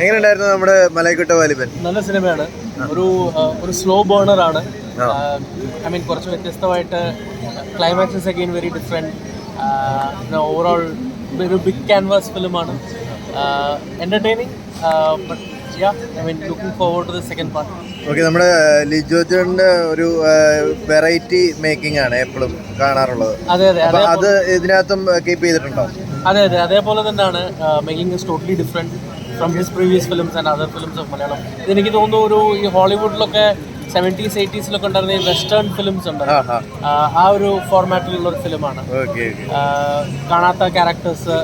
എങ്ങനെയുണ്ടായിരുന്നു നമ്മുടെ മലയക്കുട്ട വാലിബൻ? നല്ല സിനിമയാണ്. ഒരു ഒരു സ്ലോ ബേണർ ആണ്. ഐ മീൻ കുറച്ച് വ്യത്യസ്തമായിട്ട് climaxes again very different overall ഒരു ബിഗ് ക്യാൻവാസ് ഫിലിമാണ് എന്റർടൈനിങ് ബട്ട് ഓക്കെ നമ്മുടെ ലിജോ ഒരു വെറൈറ്റി മേക്കിംഗ് ആണ് എപ്പോഴും കാണാറുള്ളത്. അപ്പൊ അത് ഇതിനകത്തും കീപ്പ് ചെയ്തിട്ടുണ്ടോ? അതെ അതെ അതേപോലെ തന്നെയാണ് making is totally different from his previous films and other films of Malayalam ഇതെനിക്ക് തോന്നുന്നു ഒരു ഈ ഹോളിവുഡിലൊക്കെ സെവന്റീസ് എയ്റ്റീസിലൊക്കെ ഉണ്ടായിരുന്ന ഈ വെസ്റ്റേൺ ഫിലിംസ് ഉണ്ട് ആ ഒരു ഫോർമാറ്റിലുള്ള ഒരു ഫിലിമാണ് ഓക്കെ കാണാത്ത ക്യാരക്ടേഴ്സ്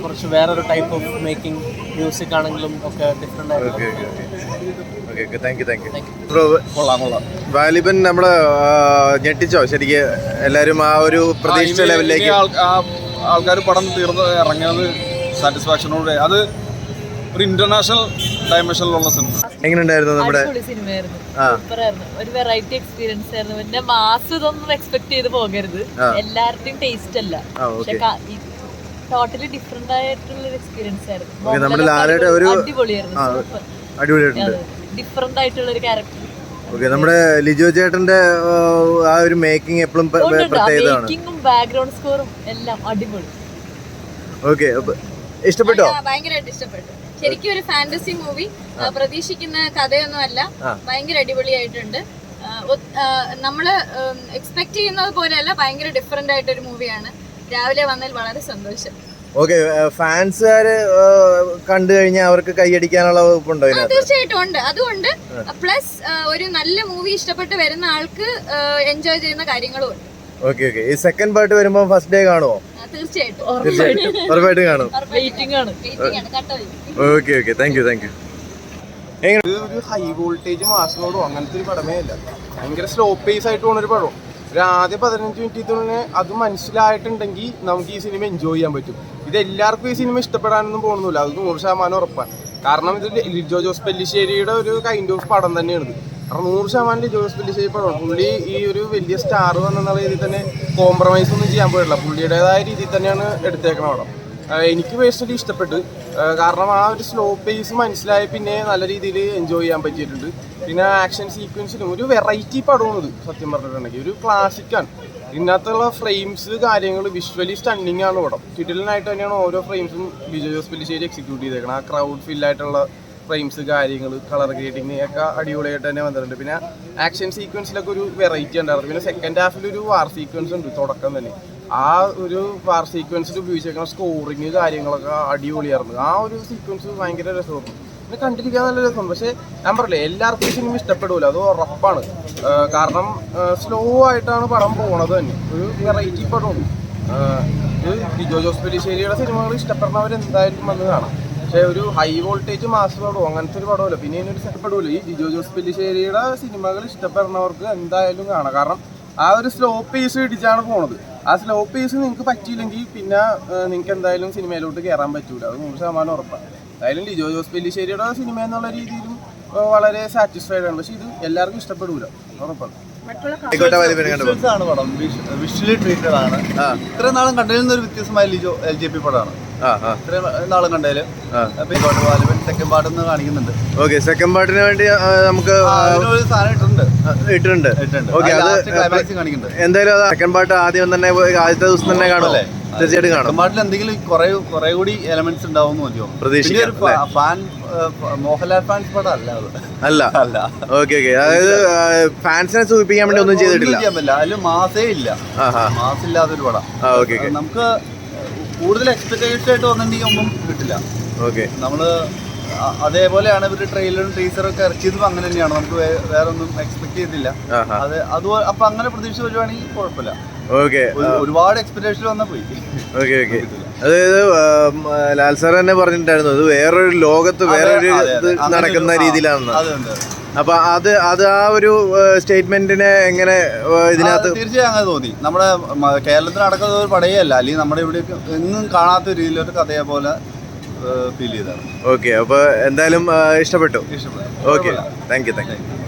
കുറച്ച് വേറൊരു ടൈപ്പ് ഓഫ് മേക്കിംഗ് മ്യൂസിക് ആണെങ്കിലും ഒക്കെ ഡിഫറെന്റ് ആയിട്ട് okay okay okay thank you thank you കൊള്ളാം വാലിബൻ നമ്മൾ ഞെട്ടിച്ചോ? ശരിക്ക് എല്ലാരും ആ ഒരു പ്രതീക്ഷിച്ച ലെവലിലേക്ക് ആൾക്കാർ പടം തീർന്ന് ഇറങ്ങിയത് സാറ്റിസ്ഫാക്ഷനോടെ അത് ഒരു ഇന്റർനാഷണൽ ഡയമെൻഷനിലുള്ള സിനിമ എങ്ങനെയുണ്ടായിരുന്നു നമ്മുടെ അടിപൊളി സിനിമയായിരുന്നു. സൂപ്പറായിരുന്നു. ഒരു വെറൈറ്റി എക്സ്പീരിയൻസ് ആയിരുന്നു. പിന്നെ മാസ് ഇതൊന്നും എക്സ്പെക്ട് ചെയ്ത് പോകരുത്. എല്ലാവരുടെയും ടേസ്റ്റ് അല്ല. പക്ഷെ ടോട്ടലി ഡിഫറെന്റ് ആയിട്ടുള്ള ഒരു എക്സ്പീരിയൻസ് ആയിരുന്നു. നമ്മുടെ ലാലയുടെ ഒരു- അടിപൊളിയായിരുന്നു. അടിപൊളിയായിട്ടുണ്ട്. ഡിഫറെന്റ് ആയിട്ടുള്ള ഒരു ക്യാരക്ടർ ഓക്കെ നമ്മുടെ ലിജോ ചേട്ടന്റെ ആ, ഒരു മേക്കിംഗ് എപ്പോഴും പ്രത്യേകതയാണ്. ബാക്ക്ഗ്രൗണ്ട് സ്കോറും എല്ലാം അടിപൊളി. ഓക്കെ ഇഷ്ടപ്പെട്ടോ? ഭയങ്കരമായിട്ട് ഇഷ്ടപ്പെട്ടു. ശരിക്കും ഒരു ഫാന്റസി മൂവി പ്രതീക്ഷിക്കുന്ന കഥയൊന്നും അല്ല ഭയങ്കര അടിപൊളിയായിട്ടുണ്ട്. നമ്മൾ എക്സ്പെക്ട് ചെയ്യുന്നത് പോലെയല്ല ഭയങ്കര ഡിഫറെന്റ് ആയിട്ടൊരു മൂവിയാണ് രാവിലെ വന്നതിൽ വളരെ സന്തോഷം. ഓക്കെ ഫാൻസുകാര് കണ്ടു കഴിഞ്ഞാൽ അവർക്ക് കൈയടിക്കാനുള്ള വകുപ്പുണ്ടോ തീർച്ചയായിട്ടും ഉണ്ട്. അതുകൊണ്ട് പ്ലസ് ഒരു നല്ല മൂവി ഇഷ്ടപ്പെട്ട് വരുന്ന ആൾക്ക് എൻജോയ് ചെയ്യുന്ന കാര്യങ്ങളും ഉണ്ട്. ഓക്കെ ഓക്കെ ഈ സെക്കൻഡ് പാർട്ട് വരുമ്പോൾ ഫസ്റ്റ് ഡേ കാണുമോ തീർച്ചയായിട്ടും. ഉറപ്പായിട്ടും. കാണും. വെയിറ്റിംഗ് ആണ്. വെയിറ്റിംഗ് ആണ്. കട്ടോ okay okay thank you thank you ഒരു ഹൈ വോൾട്ടേജ് മാസിനോടോ അങ്ങനത്തെ ഒരു പടമേ അല്ല. ഭയങ്കര സ്ലോ പേസ് ആയിട്ട് പോണൊരു ഒരു പടം. ഒരു ആദ്യ പതിനഞ്ച് മിനിറ്റ് തന്നെ അത് മനസ്സിലായിട്ടുണ്ടെങ്കിൽ നമുക്ക് ഈ സിനിമ എൻജോയ് ചെയ്യാൻ പറ്റും. ഇത് എല്ലാവർക്കും ഈ സിനിമ ഇഷ്ടപ്പെടാനൊന്നും പോകുന്നില്ല അത് നൂറ് ശതമാനം ഉറപ്പാണ്. കാരണം ഇത് ലിജോ ജോസ് പെല്ലിശ്ശേരിയുടെ ഒരു കൈൻഡ് ഓഫ് പടം തന്നെയാണ് കാരണം നൂറ് ശതമാനം ജോസ് ചെയ്യപ്പെടും പുള്ളി ഈ ഒരു വലിയ സ്റ്റാർ വന്നുള്ള രീതിയിൽ തന്നെ കോംപ്രമൈസ് ഒന്നും ചെയ്യാൻ പോയിട്ടില്ല. പുള്ളിയുടേതായ രീതിയിൽ തന്നെയാണ് എടുത്തേക്കണ ആഹ് എനിക്ക് പേഴ്സണലി ഇഷ്ടപ്പെട്ടു. കാരണം ആ ഒരു സ്ലോ പേസ് മനസ്സിലായ പിന്നെ നല്ല രീതിയിൽ എൻജോയ് ചെയ്യാൻ പറ്റിയിട്ടുണ്ട്. പിന്നെ ആക്ഷൻ സീക്വൻസിലും ഒരു വെറൈറ്റി പടമാണ് ഇത് സത്യം പറഞ്ഞിട്ടുണ്ടെങ്കിൽ. ഒരു ക്ലാസിക്കാണ് ഇതിനകത്തുള്ള ഫ്രെയിംസ് കാര്യങ്ങൾ വിഷ്വലി സ്റ്റണ്ണിങ് ആണ് പടം. കിടിലനായിട്ട് തന്നെയാണ് ഓരോ ഫ്രെയിംസും വിജയ് ജോസ് പെല്ലിശ്ശേരി എക്സിക്യൂട്ട് ചെയ്തേക്കണം. ആ ക്രൗഡ് ഫില്ലായിട്ടുള്ള ഫ്രെയിംസ് കാര്യങ്ങൾ കളർ ഗ്രേഡിങ് ഒക്കെ അടിപൊളിയായിട്ട് തന്നെ വന്നിട്ടുണ്ട്. പിന്നെ ആക്ഷൻ സീക്വൻസിലൊക്കെ ഒരു വെറൈറ്റി ഉണ്ടായിരുന്നു. പിന്നെ സെക്കൻഡ് ഹാഫിൽ ഒരു വാർ സീക്വൻസ് ഉണ്ട് തുടക്കം തന്നെ. ആ ഒരു വാർ സീക്വൻസിൽ ഉപയോഗിച്ചേക്കുന്ന സ്കോറിങ് കാര്യങ്ങളൊക്കെ അടിപൊളിയായിരുന്നു. ആ ഒരു സീക്വൻസ് ഭയങ്കര രസമായിരുന്നു. പിന്നെ കണ്ടിരിക്കാൻ നല്ല രസമാണ്. പക്ഷേ ഞാൻ പറയില്ലേ എല്ലാവർക്കും സിനിമ ഇഷ്ടപ്പെടില്ല അത് ഉറപ്പാണ്. കാരണം സ്ലോ ആയിട്ടാണ് പടം പോണത് തന്നെ. ഒരു വെറൈറ്റി പടമാണ് ഇത് ജോജോസ് ജോസ് പെല്ലിശ്ശേരിയുടെ സിനിമകൾ ഇഷ്ടപ്പെടുന്നവർ എന്തായാലും വന്ന് കാണാം. പക്ഷേ ഒരു ഹൈ വോൾട്ടേജ് മാസ് പടവും അങ്ങനത്തെ ഒരു പടമല്ല. പിന്നെ ഇതിനൊരു ഇഷ്ടപ്പെടുമല്ലോ ഈ ജിജോ ജോസ് പെല്ലിശ്ശേരിയുടെ സിനിമകൾ ഇഷ്ടപ്പെടുന്നവർക്ക് എന്തായാലും കാണാം. കാരണം ആ ഒരു സ്ലോ പേസ് ഇടിച്ചാണ് പോണത്. ആ സ്ലോ പേസ് നിങ്ങൾക്ക് പറ്റിയില്ലെങ്കിൽ പിന്നെ നിങ്ങൾക്ക് എന്തായാലും സിനിമയിലോട്ട് കയറാൻ പറ്റൂല. അത് നൂറ് ശതമാനം ഉറപ്പാണ് എന്തായാലും ലിജോ ജോസ് പെല്ലിശ്ശേരിയുടെ സിനിമ എന്നുള്ള രീതിയിലും വളരെ സാറ്റിസ്ഫൈഡ് ആണ്. പക്ഷെ ഇത് എല്ലാവർക്കും ഇഷ്ടപ്പെടൂല. ഉറപ്പാണ് ആണ് പടം. വിഷ്വലി ട്രീറ്റഡ് ആണ്. ആ. ഇത്രയും നാളും കണ്ടതിൽ നിന്ന് ഒരു വ്യത്യസ്തമായ ലിജോ എൽ ജെ പി പടമാണ്. ഇത്രയും നാളും കണ്ടതിൽ ആ. ഈ പാട്ട് വാലിബൻ സെക്കൻഡ് പാർട്ട് കാണിക്കുന്നുണ്ട്. ഓക്കെ സെക്കൻഡ് പാർട്ടിന് വേണ്ടി നമുക്ക് ആ, അതിനൊരു സാധനം ഇട്ടിട്ടുണ്ട്. ആ, ഇട്ടിട്ടുണ്ട്. ഇട്ടിട്ടുണ്ട്. ഓക്കെ അത് കാണിക്കുന്നുണ്ട്. എന്തായാലും അത് സെക്കൻഡ് പാർട്ട് ആദ്യം തന്നെ ആദ്യത്തെ ദിവസം തന്നെ കാണുമല്ലേ? തീർച്ചയായിട്ടും കാണും. എന്തെങ്കിലും കുറെ കുറെ കൂടി എലമെന്റ്സ് ഉണ്ടാവും മതിയോ പ്രതീക്ഷിക്കാം, പിന്നെ ഫാൻ മോഹൻലാൽ ഫാൻസ് പടം അല്ല അല്ല. അല്ല. Okay okay. അതായത് ഫാൻസിനെ സൂചിപ്പിക്കാൻ വേണ്ടി ഒന്നും ചെയ്തിട്ടില്ല. അതിൽ മാസേ ഇല്ല. മാസില്ലാത്തൊരു പടം. നമുക്ക് കൂടുതൽ എക്സ്പെക്ടേഷൻ ആയിട്ട് വന്നിട്ടുണ്ടെങ്കിൽ ഒന്നും കിട്ടില്ല. ഓക്കെ നമ്മൾ അതേപോലെയാണ് ഇവർ ട്രെയിലറും ടീച്ചറൊക്കെ ഇറക്കിയതും അങ്ങനെ തന്നെയാണ്. നമുക്ക് വേറെ ഒന്നും എക്സ്പെക്ട് ചെയ്തില്ല. അത് അത് അപ്പൊ അങ്ങനെ പ്രതീക്ഷ വരുവാണെങ്കിൽ കുഴപ്പമില്ല. ഓക്കെ ഒരു- ഒരുപാട് എക്സ്പെക്ടേഷൻ വന്നാൽ പോയി. ഓക്കെ ഓക്കെ അതായത് ലാൽ സാർ തന്നെ പറഞ്ഞിട്ടുണ്ടായിരുന്നു അത് വേറൊരു ലോകത്ത് വേറൊരു നടക്കുന്ന രീതിയിലാണ് അതെ അതുണ്ട് അപ്പൊ അത് അത് ആ ഒരു സ്റ്റേറ്റ്മെന്റിനെ എങ്ങനെ ഇതിനകത്ത് തീർച്ചയായും അങ്ങനെ തോന്നി. നമ്മുടെ കേരളത്തിൽ നടക്കുന്ന ഒരു പടയല്ല. അല്ല അല്ലെങ്കിൽ നമ്മുടെ ഇവിടെ എന്നും കാണാത്ത രീതിയിലൊരു കഥയെ പോലെ ഫീൽ ചെയ്തതാണ്. ഓക്കെ അപ്പൊ എന്തായാലും ഇഷ്ടപ്പെട്ടു. ഇഷ്ടപ്പെട്ടു. Okay thank you. Thank you.